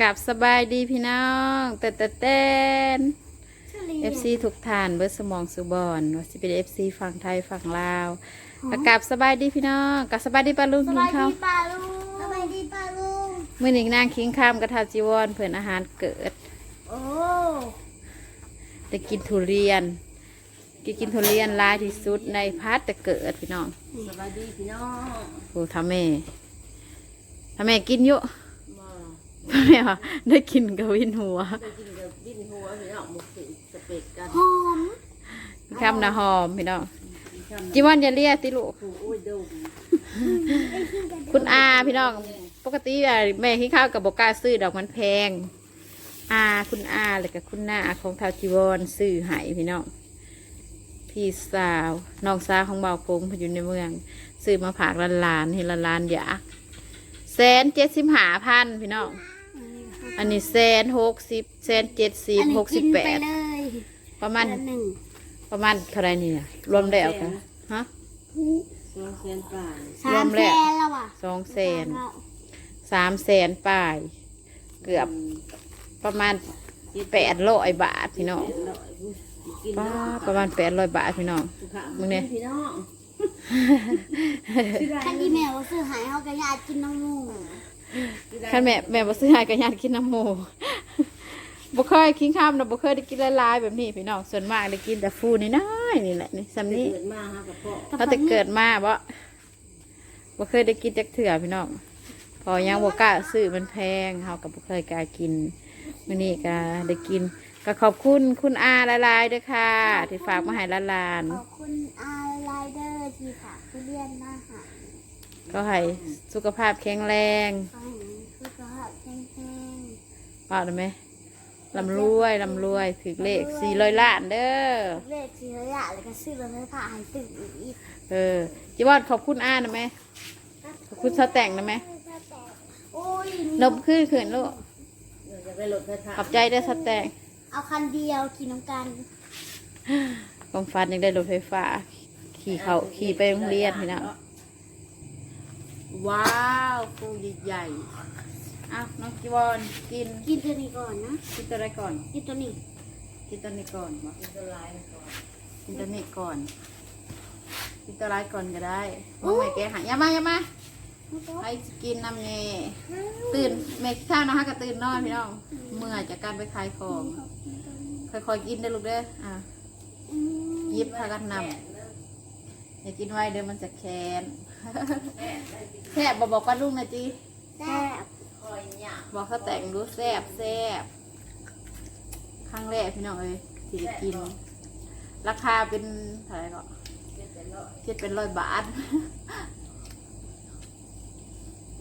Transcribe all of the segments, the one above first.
กับสบายดีพี่น้องแต่แต่เต้นเอฟซีทุกท่านเบิร์สมองสุบอนว่าสิเป็นเอฟซีฝั่งไทยฝั่งลาวกับกับสบายดีพี่น้องกับสบายดีปลาลุงสกินบายข้าวดีป้าลุงสบายดีป้าลุงมื่อนี้นางคิงข้ามกระทาจีวรเพื่อนอาหารเกิดโอ้ได้กินทุเรียนกินกินทุเรียนหลายที่สุดในพัดแต่เกิดพี่น้องสบายดีพี่น้องโอ้ทำแม่ทำแม่กินเยอะ มาทำแม่ว่าได้กินกระวินหัวไปกินกับดิ้นหัวพี่น้องหมุกสิสเปกกันหอมข้ามนะหอมพี่น้องช่ำจีวรอย่าเรียกติลูกผูอุ้ยดมคุณอาพี่น้อง ปกติอะแม่ที่ข้าวกับบกล้าซื้อดอกมันแพง อาคุณอาเลยกับคุณน้าของทาวจีวรซื้อให้พี่น้อง พี่สาวน้องสาวของเบาคงเพนอยู่ในเมือง ซื้อมาผากลานลานๆให้ลานลานๆอยาก แสนเจ็ดสิบห้าพันพี่น้อง อันนี้แสนหกสิบแสนเจ็ดสิบอันนี้หกสิบนแปไปดเลยประมาณเดือนหนึ่งประมาณเท่าไรนี่เนี่ยรวมแล้วกันฮะสองแสนป่ายสามแสนแล้วอะสองแสนสามแสนป้าย เกือบประมาณแปดร้อยบาทพี่น้องกินป้าประมาณแปดร้อยบาทพี่น้องมึงเนี่ยพี่น้อง คันที่แม่ว่าซื้อใหายเขาก็อยากกินน้ำมูกคันแม่แม่บ่ซื้อให้ก็ญาติกินน้ำหมูบ่เคยกินข้าวนะบ่เคยได้กินละลายๆแบบนี้พี่น้องส่วนมากได้กินแต่ฟูนี่น้อยๆนี่แหละนี่ซ้ำนี้เกิดมาฮะกับพ่อเราแต่เกิดมาบ่บ่เคยได้กินจักเถื่อพี่น้องพอยังบ่กล้าซื้อมันแพงเฮาก็บ่เคยกล้ากินมื้อนี้ก็ได้กินก็ขอบคุณคุณอาหลายๆด้วยค่ะ ที่ฝากมาให้หลานขอบคุณอาไลเดอร์ ที่ฝากทุเรียนมาใหาๆก็ให้สุขภาพแข็งแรงขอให้สุขภาพแข็งแรงว่าได้ไหมลำรวยลำรวยถึกเลข400ล้านเด้อเลขที่ระยะแล้วก็ซื้อรถไฟฟ้าให้ตึกอีกเออจิวอดขอบคุณอานะไหมขอบคุณสแต่งนะไหมโอ้ยนบขึ้นขึ้นลูกอยากได้รถไฟฟ้าขอบใจเด้อสแต่งเอาคันเดียวขี่น้ำกันความฝันยังได้รถไฟฟ้า ขี่เขาขี่ไปโรงเรียนพี่นะว้าวฟูใหญ่ๆอ้าวน้องจิวอนกินกินตัวนี้ก่อนนะกินตัวอะไรก่อน กินตัวนี้ กินตัวนี้ก่อนวะกินตัวลายก่อนกินตัวนี้ก่อนกินตัวไรายก่อนก็ได้มองไม่แกหายอย่ามาอย่ามาให้กินน้ำเน่ตื่นเมฆข้าวนะคะก็ตื่นนอนพี่น้องเมื่อยจากการไปขายของค่อยๆกินได้อลูกเด้ออะอืมหยิบพากันนำ อย่ากินไว้เดี๋ยวมันจะแค้นแซ่บบอกบอกป้าลุงหนะจีแซ่บคอยเนี่ยบอกเขาแต่งรู้แซ่บแซ่บครั้งแรกพี่น้องเอ้ยที่ได้กิน ราคาเป็นเท่าไหร่ก็เป็นแต่ละคิดเป็นร้อยบาท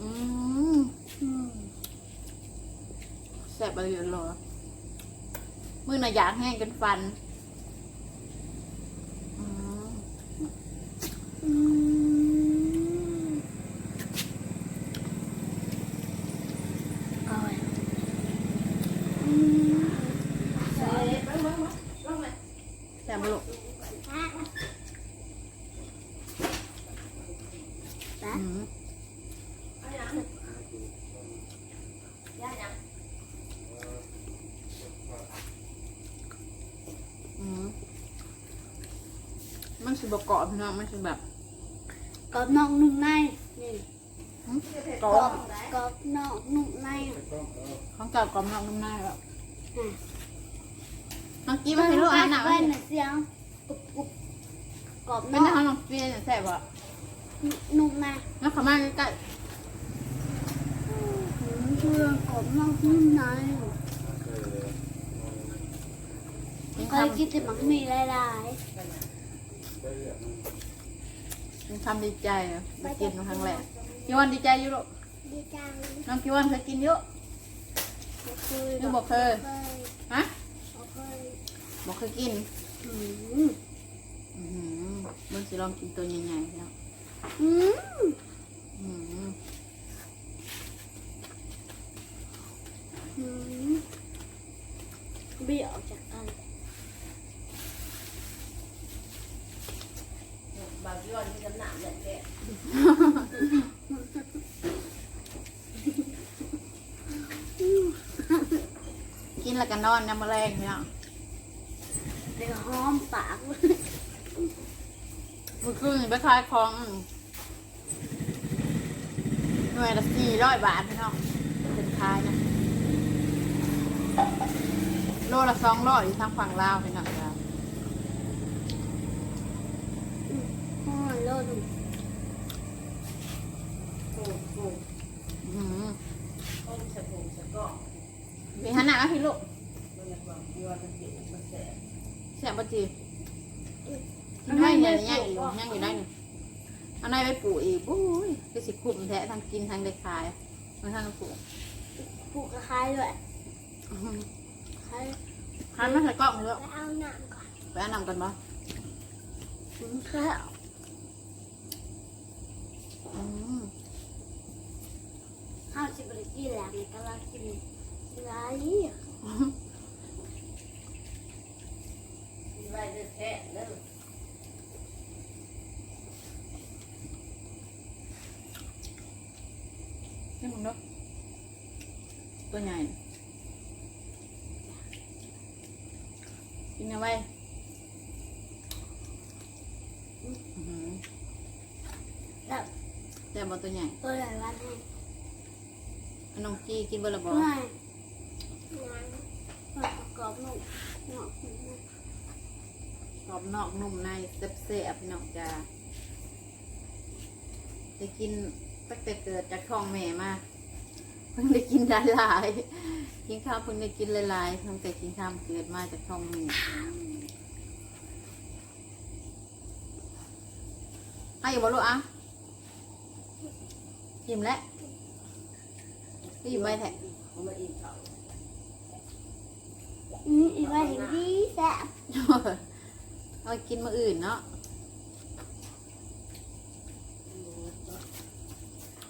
อืมอืมแซ่บไปอยู่หรอมือน่ะอยากแห้งจนฟัน อืม อืมอร่อยอืม แซ่บบ่ลูก นะอืมอืมมันสิบกรอบพี่น้องมันสิแบบกรอบนอกนุ่มในนี่กรกรออบบกรอบนอกนุ่มในของเก่ากรอบนอกนุ่มในแล้วอะน้องกี้มาให้ลูกอ่านหนักเว้นเสียงกรุบกรุบกรอบนเป็นอได้กของน้องเปียเนี่ยแซ่บอะ นุ่มในแล้วเขามาใกล้อืมเพื่อนกรอบนอกนุ่มในๆกินเคคยกินแต่หมักหมีหลายำกินคำดีใจอะได้กินครั้งแรกกิวันดีใจอยู่ลูกๆดีจังน้องกิวันเคยกินเยอะบ่เคยยังบอกเคยเคยฮะบ่เคยบอกเคยกิน อืม อือหือมึงสิลองกินตัวใหญ่ๆแล้ว อืมอืมอืมเบี้ยออกจากกันบางทีวันที่น้ำหนักเนี่ยแกอืมกินแล้วก็นอนน้ำมะแรงพี่น้องเดี๋ยวหอมปาก เมื่อคืนนี่ไปขายของห น่วยละสี่ร้อยบาทพี่น้องเป็นขายนะโลละสองร้อยอยู่ทางฝั่งลาวพี่น้องจ้าห่อโลดโอ้โหอื้อหือต้มสะโพกสะก้อมีหันหน้ามาพี่ลูกมันจะความยอดมันเกี่ยวมันแสบเสียบปจีไม่เนี่ยย่างอยู่ย่างอยู่ได้นี่ เอาในไปปลูกอีกปุ้ยคือสิคุ้มแท้ทั้งกินทั้งได้ขายมันทั้งปลูกผูกกระคายด้วยอื้อหือคายหันมาใส่กล้องเลยไปเอาหนังก่อนไปแนะนำกันบ่ถึงข้าวอืมข้าวสิบริกี้แหลมกำลังกินไรกินไว้เด้อแท้เด้อ นี่มึงเนาะ ตัวใหญ่กินเอาไว้อื้อหือแล้วแต่บอตัวใหญ่ตัวไหนวันให้อันน้องจีกินเบอร์ละบอไม่น้ำประกอบหนุ่มหนอกกรอบนอกนุ่มในเซ่บๆพี่น้องจ้าได้กินตั้งแต่เกิดจากท้องแม่มาเพิ่งได้กินหลายๆกินข้าวเพิ่งได้กินหลายๆตั้งแต่กินข้าวเกิดมาจากท้องแม่ให้อยู่บ่ลูกอะกินแล้วกินไว้แท้เอามาอีกเขาอืมอีกว่าเห็นดีแซ่บเอาไปกินมาอื่นเนาะ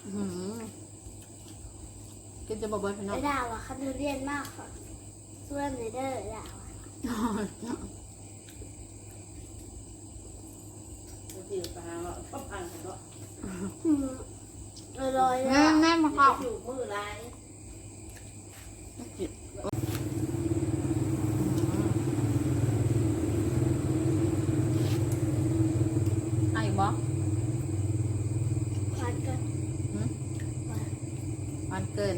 อื้อหือ กินจะบ่เบิดพี่น้ไอ้อง ดาวอะคันเธอเรียนมากค่ะส่วนในเด้อดาวอะบางทีไปหาว่าก็พังกันก็อืมลอยๆแล้แม่วแม่มาเข้า อยู่มือลายไอ้บอพันกันมันเกิน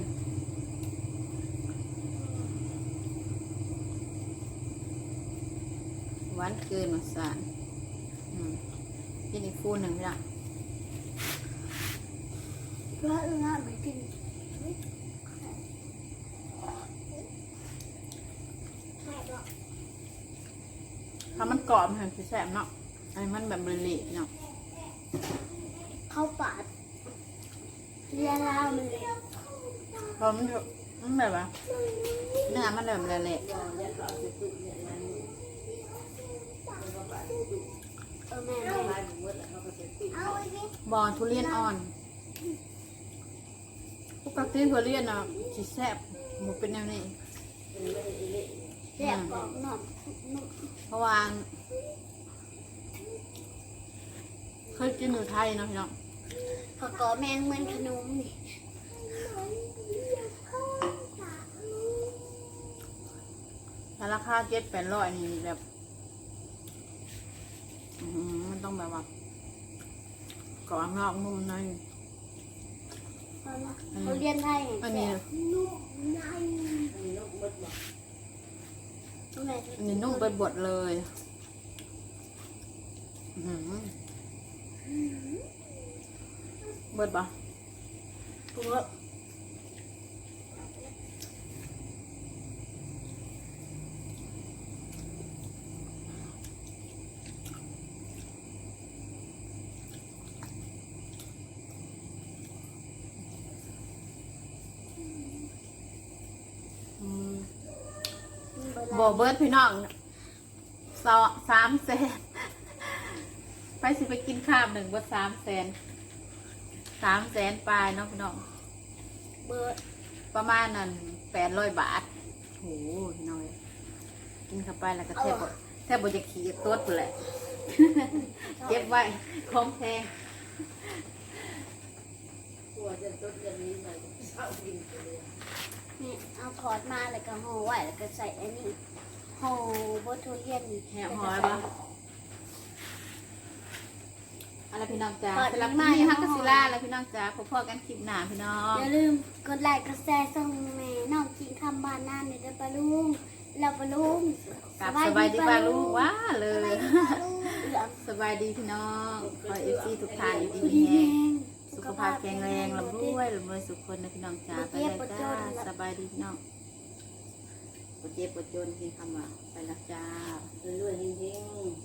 วานเกินมาสารอืมกินอีกฟูหนึ่งพี่ละว่าเออน่าไปกินถ้ามันกรอบมันคือแสบเนาะไอ้มันแบบเละๆเนาะเข้าปาดเรียนราวมันเลยเพราะมันมันแบบว่าเนื้อมันแบบเละ บอนทุเรียนอ่อนปกติทุเรียนอะสีแสบหมดเป็นแนวนี้เป็นไม่ได้เละแซ่บกรอบหน่อมนุ่มเพราะว่าเคยกินอยู่ไทยเนาะพี่น้องผักกอแมงเหมือนขนมนี่แต่ราคาเจ็ดแปดร้อยนี่แบบอื้อหือมัน ต้องแบบว่ากรอบนอกนุ่มในเอาละเขาเรียนไทยอันนี้นุ่มในๆอันนี้นกมดบอกแม่อันนี้นุ่มไปบดเลยอื้อหือเบิดปะตัว บเบิร์ดพี่น้องสองสามแสนไปสิไปกินข้าวหนึ่งเบิดสามแสนสามแสนปลายเนาะพี่น้องเบิร์ดประมาณนั้นแปดร้อยบาทโหพี่น้อยกินเข้าไปแล้วก็แทบบ่แทบบจะขี่ตัวตัวแหละเก็บไว้ของแพง กลัวจะตุกจะนี้มันเศร้ากินไปเลยมนี่เอาถอดมาแล้วก็ห่อไว้แล้วก็ใส่อันนี้ห่อบดทุเรียนนี่แหมหอยบ่อะไรพี่น้องจ๋าเปิดสำหรับมาพี่ยังฮักกบ่หอศิลาแล้วพี่น้องจ๋าพบพอกันคลิปหน้าพี่น้องอย่าลืมกดไลค์กดแชร์ส่งแม่น้องกินคำบ้านหน้าในเด้อปลาลุงแล้วปลาลุงกลับสบายดีป้าลูกว้าเลสบายยดีปลาลุงเหลืองสบายดีพี่น้องขอเอฟซีทุกท่านอยู่ดีผู้มีดีแห้แห้งง สุขภาพแข็งแรงลำรวยลำรวยสุขคนนะพี่น้องจ๋าไปเลยจ้าสบายดีพี่น้องปวดเจ็บปวดจนที่คำว่าไปและจ้ารวยๆจริงๆ